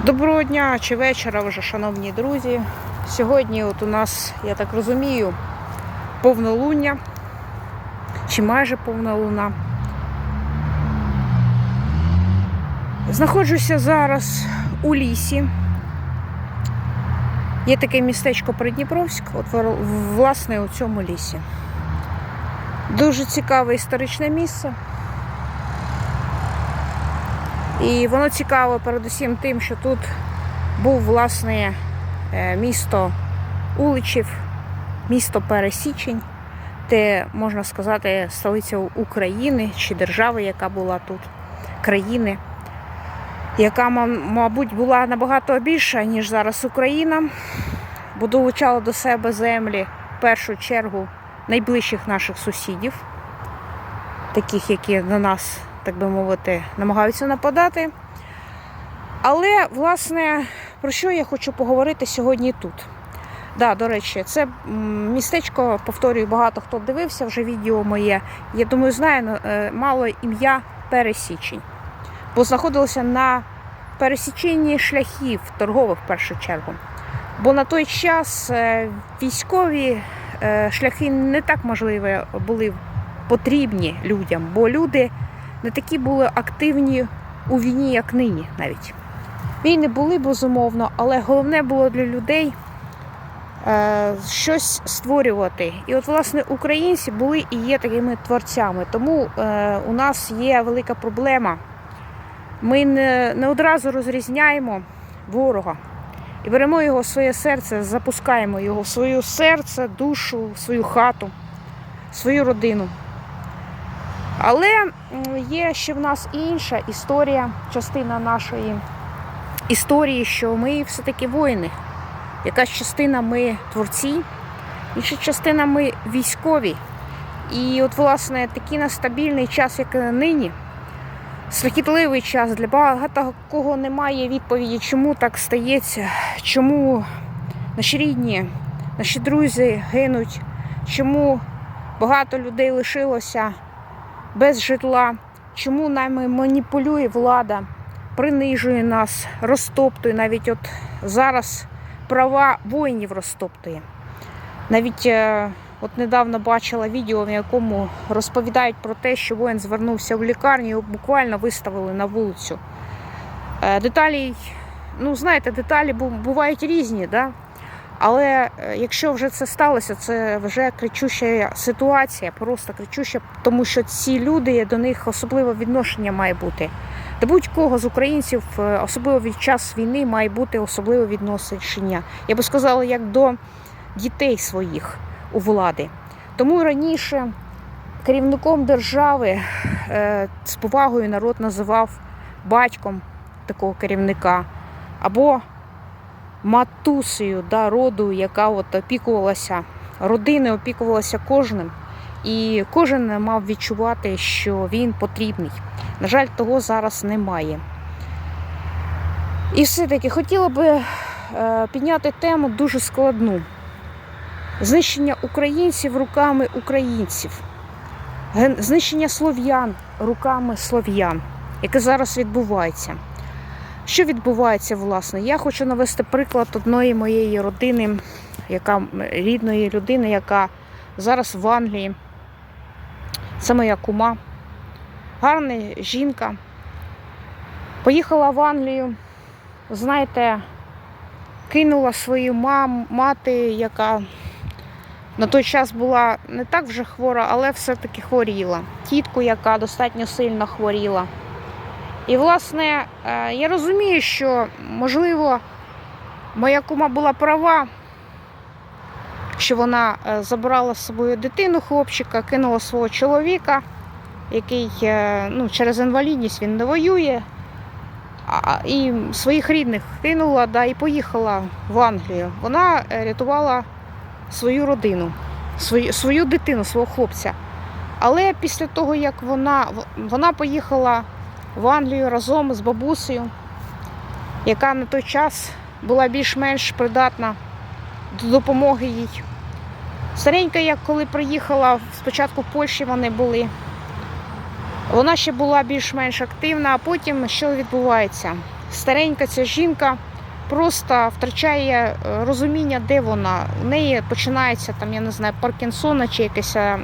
Доброго дня чи вечора вже, шановні друзі. Сьогодні от у нас, я так розумію, повнолуння, чи майже повна луна. Знаходжуся зараз у лісі. Є таке містечко Придніпровськ, от власне у цьому лісі. Дуже цікаве історичне місце. І воно цікаво передусім тим, що тут був власне е, місто Уличів, місто Пересічень, де, можна сказати, столиця України чи держави, яка була тут, країни, яка, мабуть, була набагато більша, ніж зараз Україна, бо долучала до себе землі в першу чергу найближчих наших сусідів, таких, які на нас так би мовити, намагаються нападати. Але, власне, про що я хочу поговорити сьогодні тут? Да, до речі, це містечко, повторюю, багато хто дивився вже відео моє. Я думаю, знає, ну, е, мало ім'я Пересічень. Бо знаходилося на пересіченні шляхів торгових в першу чергу. Бо на той час е, військові е, шляхи не так можливо були потрібні людям, бо люди не такі були активні у війні, як нині навіть. Війни були безумовно, але головне було для людей е, щось створювати. І от, власне, українці були і є такими творцями. Тому е, у нас є велика проблема. Ми не, не одразу розрізняємо ворога і беремо його в своє серце, запускаємо його в своє серце, душу, в свою хату, в свою родину. Але є ще в нас інша історія, частина нашої історії, що ми все-таки воїни. Якась частина ми творці, інша частина ми військові. І от, власне, такий нестабільний час, як нині, страхітливий час для багато кого немає відповіді, чому так стається, чому наші рідні, наші друзі гинуть, чому багато людей лишилося без житла, чому нами маніпулює влада, принижує нас, розтоптує. Навіть от зараз права воїнів розтоптує. Навіть е, от недавно бачила відео, в якому розповідають про те, що воїн звернувся в лікарню, його буквально виставили на вулицю. Е, Деталі, ну знаєте, деталі бувають різні, да? Але е, якщо вже це сталося, це вже кричуща ситуація, просто кричуща, тому що ці люди до них особливе відношення має бути. До будь-кого з українців, е, особливо від час війни, має бути особливе відношення. Я би сказала, як до дітей своїх у влади. Тому раніше керівником держави е, з повагою народ називав батьком такого керівника або матусею да, роду, яка от опікувалася родиною, опікувалася кожним. І кожен мав відчувати, що він потрібний. На жаль, того зараз немає. І все-таки хотіла би е, підняти тему дуже складну: знищення українців руками українців, знищення слов'ян руками слов'ян, яке зараз відбувається. Що відбувається, власне? Я хочу навести приклад одної моєї родини, яка рідної людини, яка зараз в Англії. Це моя кума, гарна жінка. Поїхала в Англію, знаєте, кинула свою мам, мати, яка на той час була не так вже хвора, але все-таки хворіла. Тітку, яка достатньо сильно хворіла. І, власне, е, я розумію, що, можливо, моя кума була права, що вона е, забрала з собою дитину хлопчика, кинула свого чоловіка, який е, ну, через інвалідність він не воює, і своїх рідних кинула да, і поїхала в Англію. Вона рятувала свою родину, свою, свою дитину, свого хлопця. Але після того, як вона, вона поїхала в Англію разом з бабусею, яка на той час була більш-менш придатна до допомоги їй. Старенька, як коли приїхала, спочатку в Польщі вони були. Вона ще була більш-менш активна, а потім що відбувається? старенька ця жінка просто втрачає е, розуміння, де вона. У неї починається там, я не знаю, Паркінсона чи якась, е,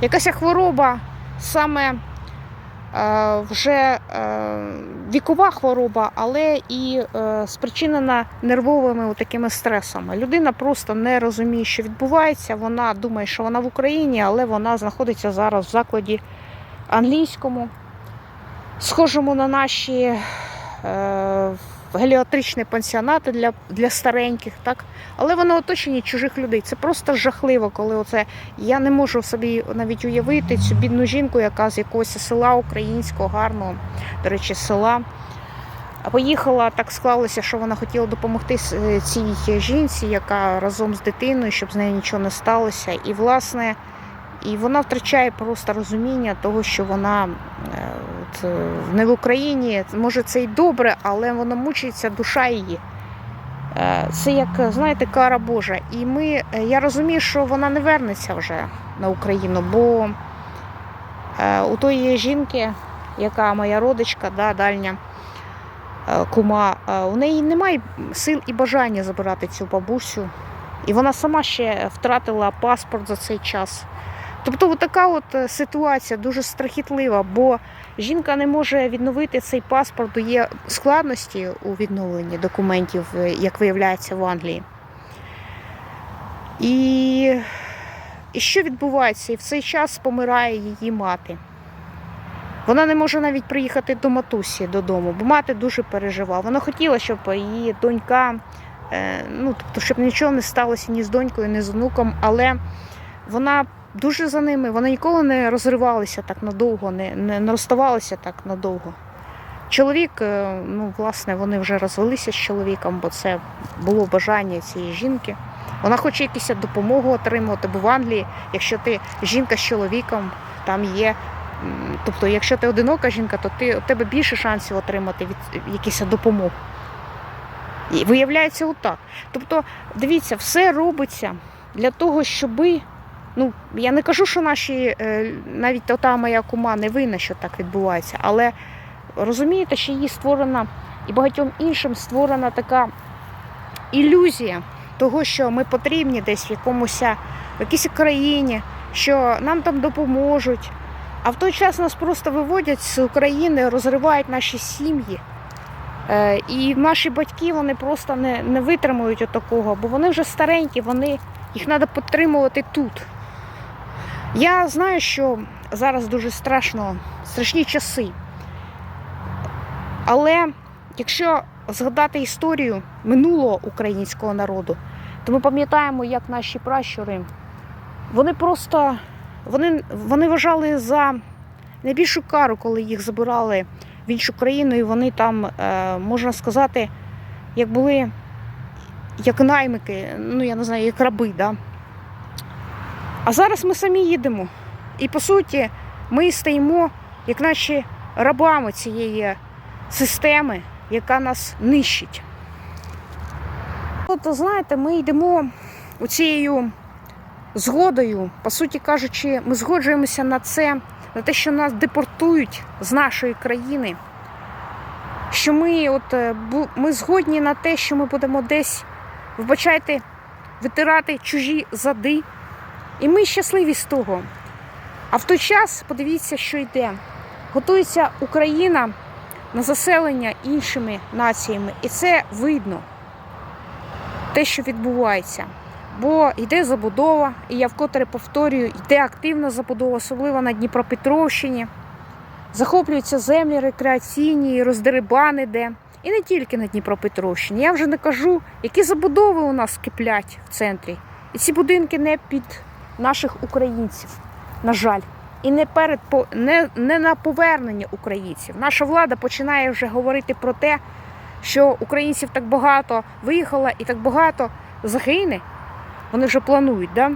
якась хвороба, саме вже е, вікова хвороба, але і е, спричинена нервовими такими стресами. Людина просто не розуміє, що відбувається. Вона думає, що вона в Україні, але вона знаходиться зараз в закладі англійському, схожому на наші е, геліатричні пансіонати для, для стареньких, так? але вони оточені чужих людей. Це просто жахливо, коли оце я не можу собі навіть уявити цю бідну жінку, яка з якогось села українського, гарного, до речі, села. Поїхала, так склалося, що вона хотіла допомогти е, цій жінці, яка разом з дитиною, щоб з нею нічого не сталося. І, власне, і вона втрачає просто розуміння того, що вона е, от, е, не в Україні. Може, це й добре, але вона мучиться душа її. Е, Це як, знаєте, кара Божа. І ми, е, я розумію, що вона не вернеться вже на Україну, бо у тої жінки, яка моя родичка, да, дальня кума, у неї немає сил і бажання забирати цю бабусю. І вона сама ще втратила паспорт за цей час. Тобто, така от ситуація дуже страхітлива, бо жінка не може відновити цей паспорт, бо є складності у відновленні документів, е, як виявляється в Англії. І, і що відбувається? І в цей час помирає її мати. Вона не може навіть приїхати до матусі додому, бо мати дуже переживала. Вона хотіла, щоб її донька, е, ну тобто, щоб нічого не сталося ні з донькою, ні з онуком, але вона дуже за ними, вони ніколи не розривалися так надовго, не, не, розставалися так надовго. Чоловік, е, ну, власне, вони вже розвелися з чоловіком, бо це було бажання цієї жінки. Вона хоче якусь допомогу отримувати, бо в Англії, якщо ти жінка з чоловіком, там є. Тобто, якщо ти одинока жінка, то ти, у тебе більше шансів отримати від якусь допомогу. І виявляється отак. Тобто, дивіться, все робиться для того, щоби Ну, я не кажу, що наші, е, навіть та моя кума не винна, що так відбувається, але розумієте, що їй створена і багатьом іншим створена така ілюзія того, що ми потрібні десь в якомусь в якійсь країні, що нам там допоможуть. А в той час нас просто виводять з України, розривають наші сім'ї. Е, І наші батьки вони просто не, не витримують отакого, бо вони вже старенькі, вони, їх треба підтримувати тут. Я знаю, що зараз дуже страшно, страшні часи. Але якщо згадати історію минулого українського народу, то ми пам'ятаємо, як наші пращури, вони просто вони, вони вважали за найбільшу кару, коли їх забирали в іншу країну, і вони там, е, можна сказати, як були як наймики, ну я не знаю, як раби. Да? А зараз ми самі їдемо. І по суті, ми стаємо, як наче рабами цієї системи, яка нас нищить. От, знаєте, ми йдемо цією згодою, по суті кажучи, ми згоджуємося на це, на те, що нас депортують з нашої країни. Що ми, от, е, ми згодні на те, що ми будемо десь, вибачайте, витирати чужі зади. І ми щасливі з того. А в той час подивіться, що йде. Готується Україна на заселення іншими націями. І це видно, те, що відбувається. Бо йде забудова, і я вкотре повторюю, йде активна забудова, особливо на Дніпропетровщині. Захоплюються землі рекреаційні, роздерибан іде. І не тільки на Дніпропетровщині. Я вже не кажу, які забудови у нас киплять в центрі. І ці будинки не під наших українців, на жаль, і не перед не, не на повернення українців. Наша влада починає вже говорити про те, що українців так багато виїхало і так багато загине. Вони вже планують, да?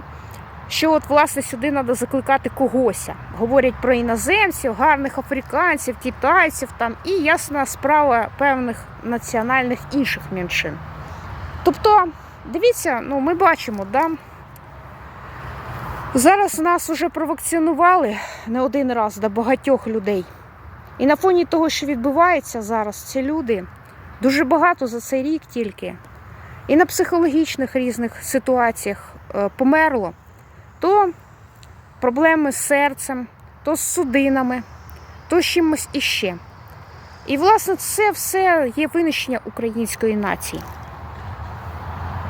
що от власне сюди треба закликати когося. Говорять про іноземців, гарних африканців, китайців там і ясна справа певних національних інших меншин. Тобто, дивіться, ну ми бачимо, да? Зараз нас вже провакцинували не один раз до багатьох людей. І на фоні того, що відбувається зараз, ці люди дуже багато за цей рік тільки, і на психологічних різних ситуаціях е, померло, то проблеми з серцем, то з судинами, то з чимось іще. І, власне, це все є винищення української нації.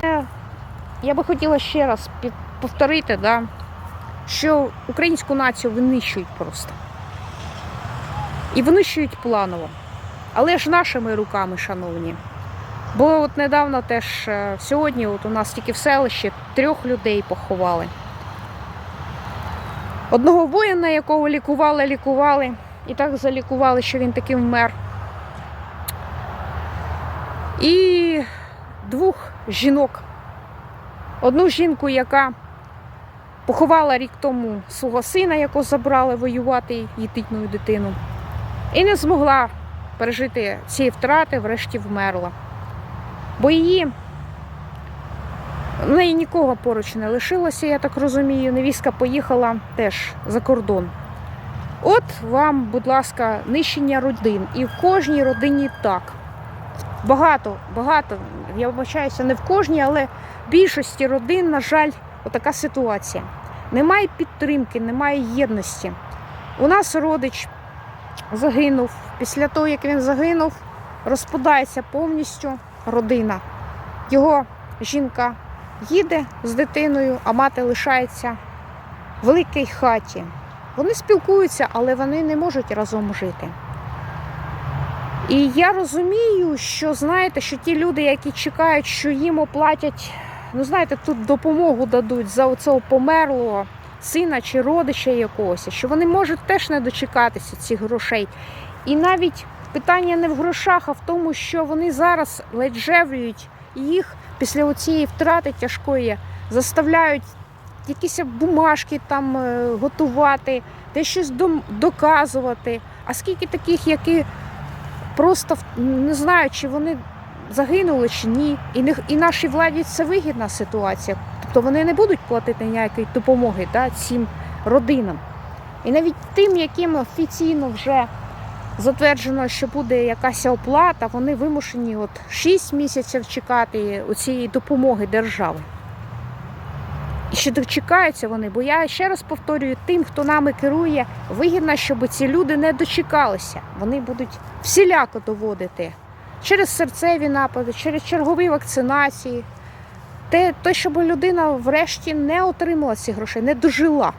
Е, Я би хотіла ще раз повторити, да, що українську націю винищують просто. І винищують планово. Але ж нашими руками, шановні. Бо от недавно теж е, сьогодні, от у нас тільки в селищі трьох людей поховали. Одного воїна, якого лікували, лікували, і так залікували, що він таки вмер. І двох жінок. Одну жінку, яка поховала рік тому свого сина, якого забрали воювати її дитиною дитину, і не змогла пережити ці втрати, врешті вмерла. Бо її в неї нікого поруч не лишилося, я так розумію. Невістка поїхала теж за кордон. От вам, будь ласка, нищення родин. І в кожній родині так. Багато, багато. Я вибачаюся, не в кожній, але в більшості родин, на жаль, отака ситуація. Немає підтримки, немає єдності. У нас родич загинув. Після того, як він загинув, розпадається повністю родина. Його жінка їде з дитиною, а мати лишається в великій хаті. Вони спілкуються, але вони не можуть разом жити. І я розумію, що знаєте, що ті люди, які чекають, що їм оплатять, ну знаєте, тут допомогу дадуть за оцього померлого сина чи родича якогось, що вони можуть теж не дочекатися цих грошей. І навіть питання не в грошах, а в тому, що вони зараз ледь жеврюють їх після цієї втрати тяжкої, заставляють якісь бумажки там е, готувати, де щось доказувати. А скільки таких, які просто не знаю, чи вони загинули чи ні. І, не, і нашій владі це вигідна ситуація. Тобто вони не будуть платити ніякої допомоги да, цим родинам. І навіть тим, яким офіційно вже затверджено, що буде якась оплата, вони вимушені от 6 місяців чекати у цієї допомоги держави. І ще дочекаються вони, бо я ще раз повторюю, тим, хто нами керує, вигідно, щоб ці люди не дочекалися. Вони будуть всіляко доводити через серцеві напади, через чергові вакцинації. Те, те, щоб людина врешті не отримала ці гроші, не дожила.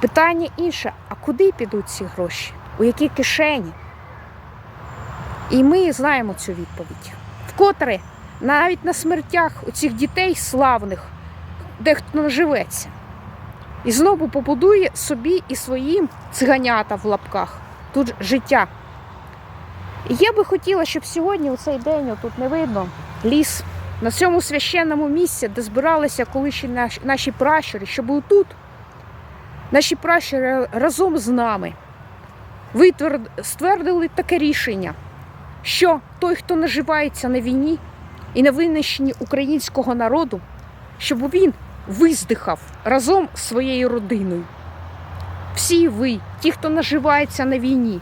Питання інше: а куди підуть ці гроші? У які кишені? І ми знаємо цю відповідь. Вкотре навіть на смертях у цих дітей славних дехто наживеться. І знову побудує собі і своїм циганята в лапках тут життя. Я би хотіла, щоб сьогодні, у цей день, тут не видно, ліс на цьому священному місці, де збиралися колишні наші, пращури, щоб тут наші пращури разом з нами ствердили таке рішення, що той, хто наживається на війні і на винищенні українського народу, щоб він виздихав разом з своєю родиною. Всі ви, ті, хто наживається на війні,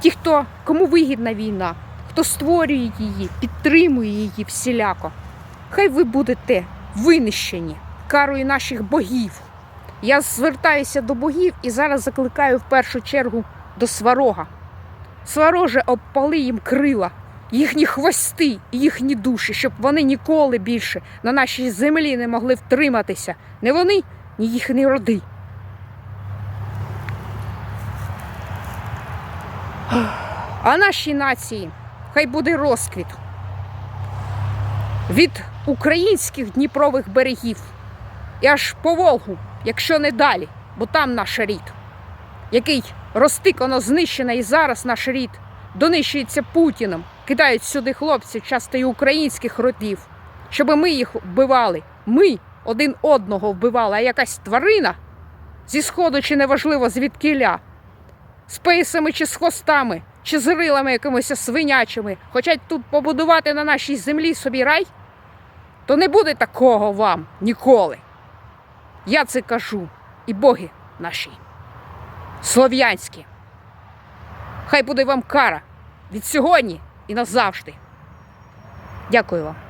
ті, хто кому вигідна війна, хто створює її, підтримує її всіляко, хай ви будете винищені карою наших богів. Я звертаюся до богів і зараз закликаю в першу чергу до сварога. Свароже, обпали їм крила, їхні хвости, їхні душі, щоб вони ніколи більше на нашій землі не могли втриматися. Не вони, ні їхні роди. А нашій нації хай буде розквіт від українських дніпрових берегів і аж по Волгу, якщо не далі, бо там наш рід, який розтикано знищений і зараз наш рід донищується Путіним, кидають сюди хлопців, часто і українських родів, щоб ми їх вбивали. Ми один одного вбивали, а якась тварина зі сходу чи неважливо звідкиля, з пейсами чи з хвостами, чи з рилами якимись свинячими, хочуть тут побудувати на нашій землі собі рай, то не буде такого вам ніколи. Я це кажу, і боги наші, слов'янські. Хай буде вам кара від сьогодні і назавжди. Дякую вам.